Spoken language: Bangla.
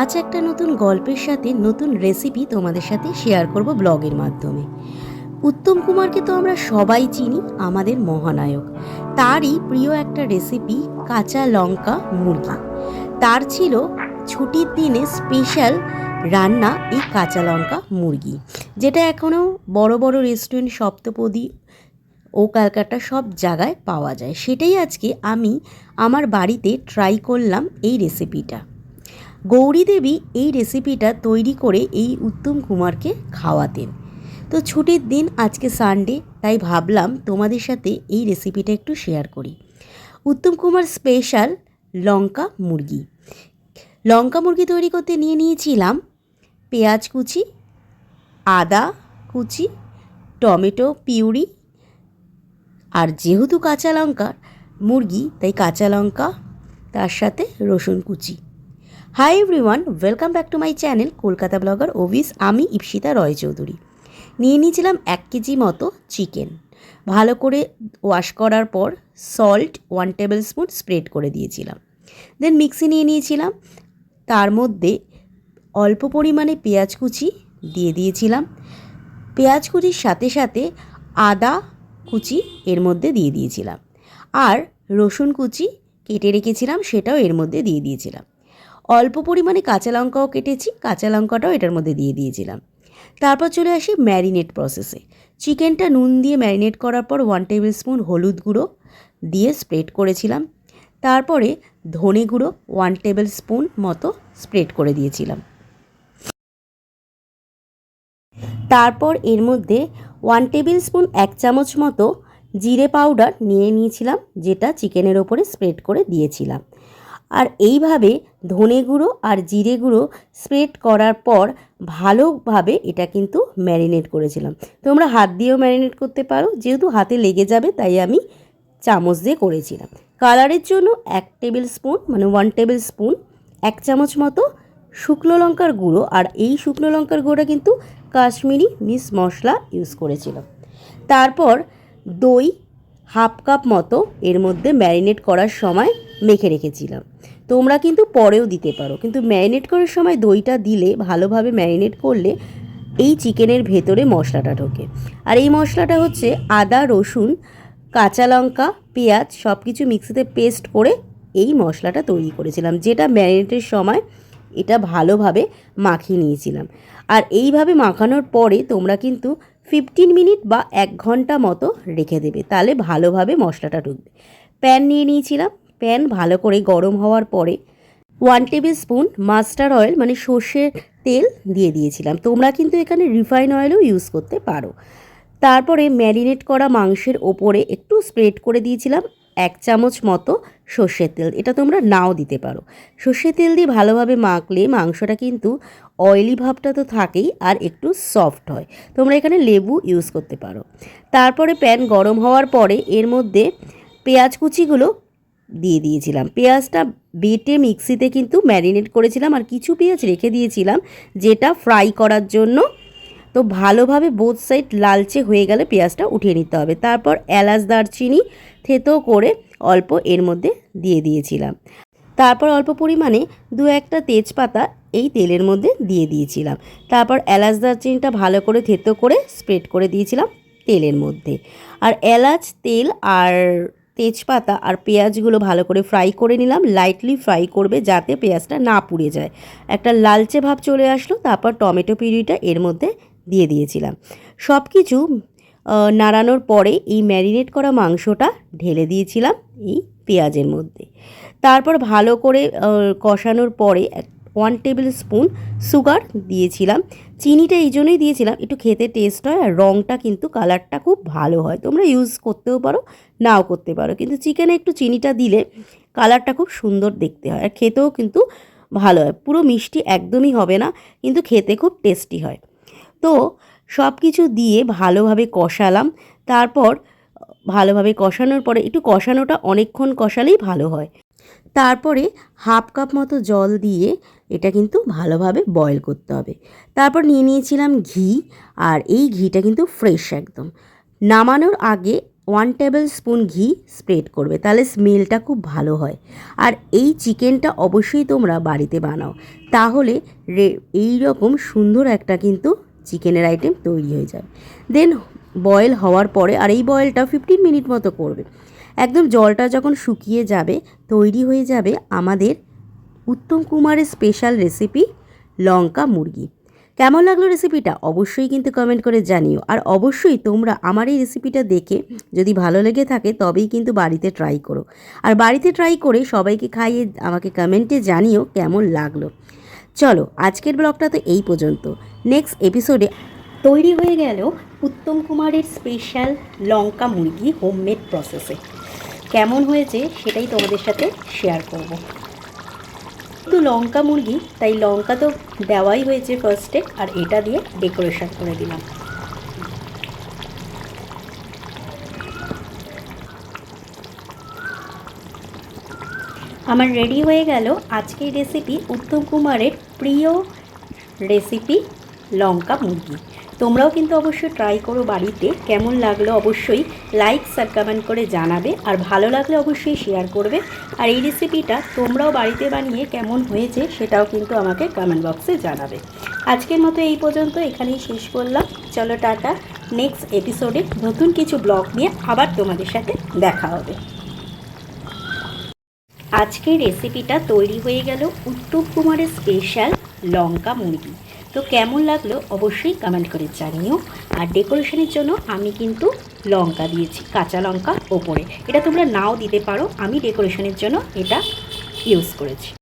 আজ একটা নতুন গল্পের সাথে নতুন রেসিপি তোমাদের সাথে শেয়ার করব ব্লগের মাধ্যমে। উত্তম কুমারকে তো আমরা সবাই চিনি, আমাদের মহানায়ক। তারই প্রিয় একটা রেসিপি কাঁচা লঙ্কা মুরগি। তার ছিল ছুটির দিনে স্পেশাল রান্না এই কাঁচা লঙ্কা মুরগি, যেটা এখনও বড় বড় রেস্টুরেন্ট সপ্তপদী ও ক্যালকাটা সব জায়গায় পাওয়া যায়। সেটাই আজকে আমি আমার বাড়িতে ট্রাই করলাম এই রেসিপিটা গৌরী দেবী এই রেসিপিটা তৈরি করে এই উত্তম কুমারকে খাওয়াতেন। তো ছুটির দিন, আজকে সানডে তাই ভাবলাম তোমাদের সাথে এই রেসিপিটা একটু শেয়ার করি। উত্তম কুমার স্পেশাল লঙ্কা মুরগি। লঙ্কা মুরগি তৈরি করতে নিয়ে নিয়েছিলাম পেঁয়াজ কুচি, আদা কুচি, টমেটো, পিউরি আর যেহেতু কাঁচা লঙ্কা মুরগি, তাই কাঁচা লঙ্কা, তার সাথে রসুন কুচি। Hi everyone welcome back to my channel Kolkata blogger ওভিস আমি ইপসিতা রয় চৌধুরী নিয়ে নিয়েছিলাম এক কেজি মতো চিকেন। ভালো করে ওয়াশ করার পর salt one tablespoon spread করে দিয়েছিলাম। দেন মিক্সি নিয়ে নিয়েছিলাম। তার মধ্যে অল্প পরিমাণে পেঁয়াজ কুচি দিয়ে দিয়েছিলাম। পেঁয়াজ কুচির সাথে সাথে আদা কুচি এর মধ্যে দিয়ে দিয়েছিলাম। আর রসুন কুচি কেটে রেখেছিলাম, সেটাও এর মধ্যে দিয়ে দিয়েছিলাম। অল্প পরিমাণে কাঁচা লঙ্কাও কেটেছি, কাঁচা লঙ্কাটাও এটার মধ্যে দিয়ে দিয়েছিলাম। তারপর চলে আসি ম্যারিনেট প্রসেসে। চিকেনটা নুন দিয়ে ম্যারিনেট করার পর ওয়ান টেবিল স্পুন হলুদ গুঁড়ো দিয়ে স্প্রেড করেছিলাম। তারপরে ধনে গুঁড়ো ওয়ান টেবিল স্পুন মতো স্প্রেড করে দিয়েছিলাম। তারপর এর মধ্যে ওয়ান টেবিল স্পুন এক চামচ মতো জিরে পাউডার নিয়ে নিয়েছিলাম, যেটা চিকেনের ওপরে স্প্রেড করে দিয়েছিলাম। আর এইভাবে ধনে গুঁড়ো আর জিরে গুঁড়ো স্প্রেড করার পর ভালোভাবে এটা কিন্তু ম্যারিনেট করেছিলাম। তোমরা হাত দিয়েও ম্যারিনেট করতে পারো, যেহেতু হাতে লেগে যাবে তাই আমি চামচ দিয়ে করেছিলাম। কালারের জন্য এক টেবিল স্পুন মানে ওয়ান টেবিল স্পুন এক চামচ মতো শুকনো লঙ্কার গুঁড়ো আর এই শুকনো লঙ্কার গুঁড়োটা কিন্তু কাশ্মীরি মিস মশলা ইউজ করেছিলাম। তারপর দই হাফ কাপ মতো এর মধ্যে ম্যারিনেট করার সময় মেখে রেখেছিলাম। তোমরা কিন্তু পরেও দিতে পারো। কিন্তু ম্যারিনেট করার সময় দইটা দিলে, ভালোভাবে ম্যারিনেট করলে এই চিকেনের ভেতরে মশলাটা ঢোকে। আর এই মশলাটা হচ্ছে আদা, রসুন, কাঁচা লঙ্কা, পেঁয়াজ সব কিছু মিক্সিতে পেস্ট করে এই মশলাটা তৈরি করেছিলাম, যেটা ম্যারিনেটের সময় এটা ভালোভাবে মাখিয়ে নিয়েছিলাম। আর এইভাবে মাখানোর পরে তোমরা কিন্তু ফিফটিন মিনিট বা এক ঘণ্টা মতো রেখে দেবে, তাহলে ভালোভাবে মশলাটা ঢুকবে। প্যান নিয়ে নিয়েছিলাম প্যান ভালো করে গরম হওয়ার পরে one tablespoon mustard oil মানে সর্ষের তেল দিয়ে দিয়েছিলাম। তোমরা কিন্তু এখানে রিফাইন অয়েলও ইউজ করতে পারো। তারপরে ম্যারিনেট করা মাংসের ওপরে একটু স্প্রেড করে দিয়েছিলাম এক চামচ মতো সর্ষের তেল। এটা তোমরা নাও দিতে পারো। সর্ষের তেল দিয়ে ভালোভাবে মাখলে মাংসটা কিন্তু অয়েলি ভাবটা তো থাকেই আর একটু সফট হয়। তোমরা এখানে লেবু ইউজ করতে পারো। তারপরে প্যান গরম হওয়ার পরে এর মধ্যে পেঁয়াজ কুচিগুলো দিয়ে দিয়েছিলাম। পেঁয়াজটা বেটে মিক্সিতে কিন্তু ম্যারিনেট করেছিলাম আর কিছু পেঁয়াজ রেখে দিয়েছিলাম যেটা ফ্রাই করার জন্য। তো ভালোভাবে বোথ সাইড লালচে হয়ে গেলে পেঁয়াজটা উঠিয়ে নিতে হবে। তারপর এলাচ দারচিনি থেতো করে অল্প এর মধ্যে দিয়ে দিয়েছিলাম। তারপর অল্প পরিমাণে দু একটা তেজপাতা এই তেলের মধ্যে দিয়ে দিয়েছিলাম। তারপর এলাচ দারচিনিটা ভালো করে থেতো করে স্প্রেড করে দিয়েছিলাম তেলের মধ্যে। আর এলাচ, তেল আর তেজপাতা আর পেঁয়াজগুলো ভালো করে ফ্রাই করে নিলাম লাইটলি ফ্রাই করবে যাতে পেঁয়াজটা না পুড়ে যায়। একটা লালচে ভাব চলে আসলো, তারপর টমেটো পিউরিটা এর মধ্যে দিয়ে দিয়েছিলাম। সব কিছু নাড়ানোর পরে এই ম্যারিনেট করা মাংসটা ঢেলে দিয়েছিলাম এই পেঁয়াজের মধ্যে। তারপর ভালো করে কষানোর পরে ওয়ান টেবিল স্পুন সুগার দিয়েছিলাম। চিনিটা এই জন্যই দিয়েছিলাম, একটু খেতে টেস্ট হয় আর রঙটা কিন্তু কালারটা খুব ভালো হয়। তোমরা ইউজ করতেও পারো, নাও করতে পারো। কিন্তু চিকেনে একটু চিনিটা দিলে কালারটা খুব সুন্দর দেখতে হয় আর খেতেও কিন্তু ভালো হয়। পুরো মিষ্টি একদমই হবে না, কিন্তু খেতে খুব টেস্টি হয়। তো সব কিছু দিয়ে ভালোভাবে কষালাম। তারপর ভালোভাবে কষানোর পরে একটু কষানোটা অনেকক্ষণ কষালেই ভালো হয়। তারপরে হাফ কাপ মতো জল দিয়ে এটা কিন্তু ভালোভাবে বয়েল করতে হবে। তারপর নিয়ে নিয়েছিলাম ঘি, আর এই ঘিটা কিন্তু ফ্রেশ একদম। নামানোর আগে ওয়ান টেবিল স্পুন ঘি স্প্রেড করবে, তাহলে স্মেলটা খুব ভালো হয়। আর এই চিকেনটা অবশ্যই তোমরা বাড়িতে বানাও, তাহলে এই রকম সুন্দর একটা কিন্তু চিকেনের আইটেম তৈরি হয়ে যাবে। দেন বয়েল হওয়ার পরে, আর এই বয়েলটা ফিফটিন মিনিট মতো করবে। একদম জলটা যখন শুকিয়ে যাবে, তৈরি হয়ে যাবে আমাদের উত্তম কুমারের স্পেশাল রেসিপি লঙ্কা মুরগি। কেমন লাগল রেসিপিটা অবশ্যই কিন্তু কমেন্ট করে জানিও। আর অবশ্যই তোমরা আমার এই রেসিপিটা দেখে যদি ভালো লেগে থাকে, তবেই কিন্তু বাড়িতে ট্রাই করো। আর বাড়িতে ট্রাই করে সবাইকে খাইয়ে আমাকে কমেন্টে জানিও কেমন লাগল। চলো, আজকের ব্লগটা তো এই পর্যন্ত। নেক্সট এপিসোডে তৈরি হয়ে গেল উত্তম কুমারের স্পেশাল লঙ্কা মুরগি হোমমেড প্রসেসে কেমন হয়েছে সেটাই তোমাদের সাথে শেয়ার করব। তো লঙ্কা মুরগি, তাই লঙ্কা তো দেওয়াই হয়েছে ফার্স্টে আর এটা দিয়ে ডেকোরেশন করে দিলাম। আমার রেডি হয়ে গেল আজকের রেসিপি উত্তম কুমারের প্রিয় রেসিপি লঙ্কা মুরগি। তোমরাও কিন্তু অবশ্যই ট্রাই করো বাড়িতে। কেমন লাগল অবশ্যই লাইক আর কমেন্ট করে জানাবে। আর ভালো লাগলে অবশ্যই শেয়ার করবে। আর এই রেসিপিটা তোমরাও বাড়িতে বানিয়ে কেমন হয়েছে সেটাও কিন্তু আমাকে কমেন্ট বক্সে জানাবে। আজকের মতো এই পর্যন্ত এখানেই শেষ করলাম। চলো টাটা নেক্সট এপিসোডে নতুন কিছু ব্লগ নিয়ে আবার তোমাদের সাথে দেখা হবে। আজকের রেসিপিটা তৈরি হয়ে গেল উত্তম কুমারের স্পেশাল লঙ্কা মুরগি। তো কেমন লাগল অবশ্যই কমেন্ট করে জানিও। আর ডেকোরেশনের জন্য আমি কিন্তু লঙ্কা দিয়েছি, কাঁচা লঙ্কা ওপরে। এটা তোমরা নাও দিতে পারো, আমি ডেকোরেশনের জন্য এটা ইউজ করেছি।